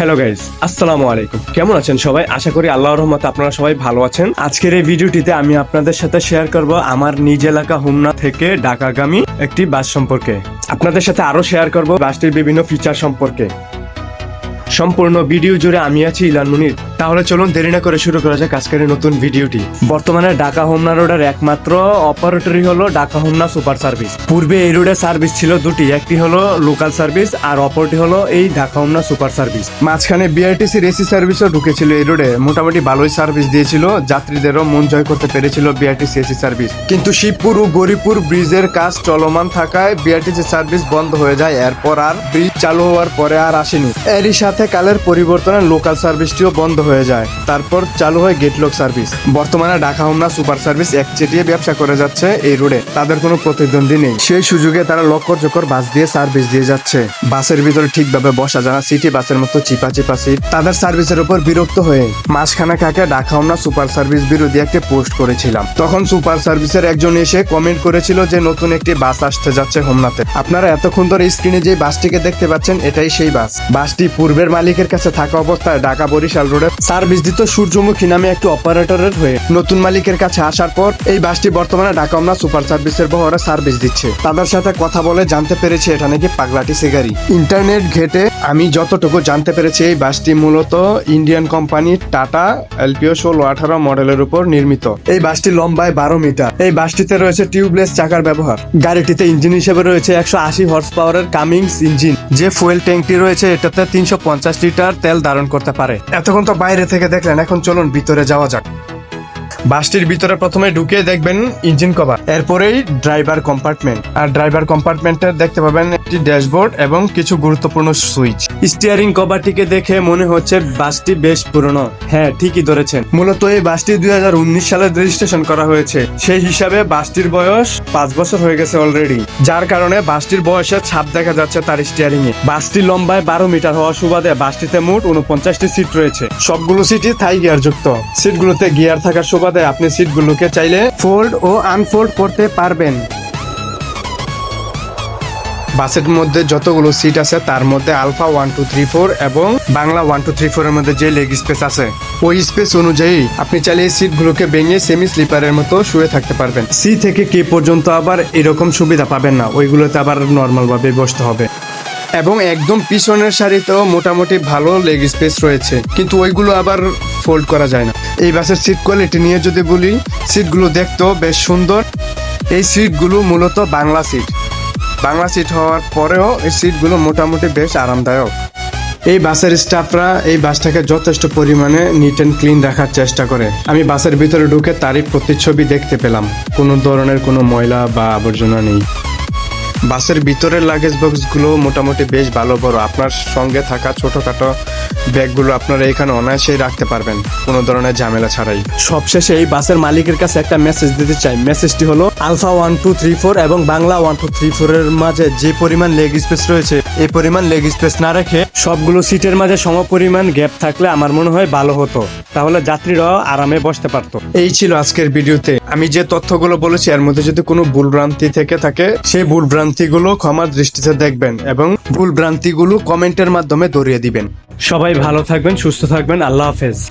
Hello guys আসসালামু আলাইকুম কেমন আছেন সবাই? আশা করি আল্লাহ রহমতে আপনারা সবাই ভালো আছেন। আজকের এই ভিডিওটিতে আমি আপনাদের সাথে শেয়ার করব আমার নিজ এলাকা হুমনা থেকে ঢাকাগামী একটি বাস সম্পর্কে। আপনাদের সাথে আরও শেয়ার করব বাসটির বিভিন্ন ফিচার সম্পর্কে। সম্পূর্ণ ভিডিও জুড়ে আমি আছি ইলান মুনির। তাহলে চলুন দেরি না করে শুরু করা যাক আজকের নতুন ভিডিওটি। বর্তমানে ঢাকা হোমনা রোডের একমাত্র অপারেটরই হলো ঢাকা হোমনা সুপার সার্ভিস। পূর্বে এই রোডে সার্ভিস ছিল দুটি, একটি হলো লোকাল সার্ভিস আর অপরটি হলো এই ঢাকা হোমনা সুপার সার্ভিস। মাঝখানে বিআরটিসি রেসি সার্ভিসও ঢুকেছিল এই রোডে, মোটামুটি ভালোই সার্ভিস দিয়েছিল, যাত্রীদেরও মন জয় করতে পেরেছিল বিআরটিসি এসি সার্ভিস। কিন্তু শিবপুর ও গরিপুর ব্রিজের কাজ চলমান থাকায় বিআরটিসি সার্ভিস বন্ধ হয়ে যায়, এরপর আর ব্রিজ চালু হওয়ার পরে আর আসেনি। এরই সাথে কালের পরিবর্তনে লোকাল সার্ভিসটিও বন্ধ হয়ে যায়। তারপর চালু হয় গেটলক সার্ভিস। বর্তমানে ঢাকা হোমনা সুপার সার্ভিস একচেটিয়ে ব্যবসা করে যাচ্ছে এই রোডে। তাদের কোনো প্রতিদ্বন্দ্বী নেই। সেই সুযোগে তারা লক্কর চক্কর বাস দিয়ে সার্ভিস দিয়ে যাচ্ছে। বাসের ভিতরে ঠিকভাবে বসা যায় সিটি বাসের মতো চিপা চিপা সিট, তাদের সার্ভিসের উপর বিরক্ত হয়ে মাঝখানে কাকে ঢাকা হোমনা সুপার সার্ভিস বিরোধী একটি পোস্ট করেছিলাম। তখন সুপার সার্ভিসের একজন এসে কমেন্ট করেছিল যে নতুন একটি বাস আসতে যাচ্ছে হোমনাতে আপনারা এতক্ষণ ধরে স্ক্রিনে যে বাসটিকে দেখতে পাচ্ছেন, এটাই সেই বাস। বাসটি পূর্বের মালিকের কাছে থাকা অবস্থায় ঢাকা বরিশাল রোডে সার্ভিস দিত সূর্যমুখী নামে একটি অপারেটরের হয়ে। নতুন মালিকের কাছে আসার পর এই বাসটি বর্তমানে ঢাকা হোমনা সুপার সার্ভিসের বহরে সার্ভিস দিচ্ছে। তাদের সাথে কথা বলে জানতে পেরেছি এটা নাকি পাগলাটি সিগারি। ইন্টারনেট ঘেটে আমি যতটুকু জানতে পেরেছি এই বাসটি মূলত ইন্ডিয়ান কোম্পানি টাটা এলপিও ষোলো আঠারো মডেলের উপর নির্মিত। এই বাসটি লম্বায় বারো মিটার। এই বাসটিতে রয়েছে টিউবলেস চাকার ব্যবহার। গাড়িটিতে ইঞ্জিন হিসেবে রয়েছে একশো আশি হর্স পাওয়ারের কামিংস ইঞ্জিন। যে ফুয়েল ট্যাঙ্কটি রয়েছে এটাতে তিনশো পঞ্চাশ লিটার তেল ধারণ করতে পারে। এতক্ষণ তো বাইরে থেকে দেখলেন, এখন চলুন ভিতরে যাওয়া যাক। বাসটির ভিতরে প্রথমে ঢুকে দেখবেন ইঞ্জিন কভার। এরপরেই ড্রাইভার কম্পার্টমেন্ট। আর ড্রাইভার কম্পার্টমেন্টে দেখতে পাবেন একটি ড্যাশবোর্ড এবং কিছু গুরুত্বপূর্ণ সুইচ। স্টিয়ারিং কভারটিকে দেখে মনে হচ্ছে বাসটি বেশ পুরনো। হ্যাঁ ঠিকই ধরেছেন। মূলত এই বাসটি দুই হাজার উনিশ সালে রেজিস্ট্রেশন করা হয়েছে। সেই হিসাবে বাসটির বয়স পাঁচ বছর হয়ে গেছে অলরেডি যার কারণে বাসটির বয়সের ছাপ দেখা যাচ্ছে তার স্টিয়ারিং এ বাসটি লম্বায় বারো মিটার হওয়া সুবাদে বাসটিতে মোট উনপঞ্চাশটি সিট রয়েছে। সবগুলো সিটই থাই গিয়ার যুক্ত সিটগুলোতে গিয়ার থাকার সুবাদে আপনি সিটগুলোকে চাইলে ফোল্ড ও আনফোল্ড করতে পারবেন। বাসের মধ্যে যতগুলো সিট আছে, তার মধ্যে alpha one two three four এবং Bangla one two three four এর মধ্যে যে লেগ স্পেস আছে, ওই স্পেস অনুযায়ী আপনি চাইলে এই সিটগুলোকে ভেঙে সেমি স্লিপারের মতো শুয়ে থাকতে পারবেন। সি থেকে কে পর্যন্ত আবার এরকম সুবিধা পাবেন না, ওইগুলোতে আবার নর্মাল ভাবে বসতে হবে। এবং একদম পিছনের সারিতেও মোটামুটি ভালো লেগ স্পেস রয়েছে, কিন্তু ওইগুলো আবার ফোল্ড করা যায় না। এই বাসের সিট কোয়ালিটি নিয়ে যদি বলি সিটগুলো দেখতেও বেশ সুন্দর। এই সিটগুলো মূলত বাংলা সিট বাংলা সিট হওয়ার পরেও এই সিটগুলো মোটামুটি বেশ আরামদায়ক। এই বাসের স্টাফরা এই বাসটাকে যথেষ্ট পরিমাণে নিট অ্যান্ড ক্লিন রাখার চেষ্টা করে। আমি বাসের ভিতরে ঢুকে তারই প্রতিচ্ছবি দেখতে পেলাম। কোনো ধরনের কোনো ময়লা বা আবর্জনা নেই। বাসের ভিতরের লাগেজ বক্সগুলো মোটামুটি বেশ ভালো বড়। আপনার সঙ্গে থাকা ছোটখাটো ব্যাগগুলো আপনারা এখানে অনায়াসেই রাখতে পারবেন, কোনো ধরনের ঝামেলা ছাড়াই। সবশেষে এই বাসের মালিকের কাছে একটা মেসেজ দিতে চাই। মেসেজটি হলো, alpha one two three four এবং Bangla one two three four এর মাঝে যে পরিমাণ লেগ স্পেস রয়েছে এই পরিমাণ লেগ স্পেস না রেখে সবগুলো সিটের মাঝে সম পরিমাণ গ্যাপ থাকলে আমার মনে হয় ভালো হতো। তাহলে যাত্রীরাও আরামে বসতে পারতো। এই ছিল আজকের ভিডিওতে। আমি যে তথ্যগুলো বলেছি, এর মধ্যে যদি কোনো ভুল ভ্রান্তি থেকে থাকে, সেই ভুল ভ্রান্তিগুলো ক্ষমার দৃষ্টিতে দেখবেন এবং ভুল ভ্রান্তিগুলো কমেন্টের মাধ্যমে ধরিয়ে দিবেন। সবাই ভালো থাকবেন, সুস্থ থাকবেন। আল্লাহ হাফেজ।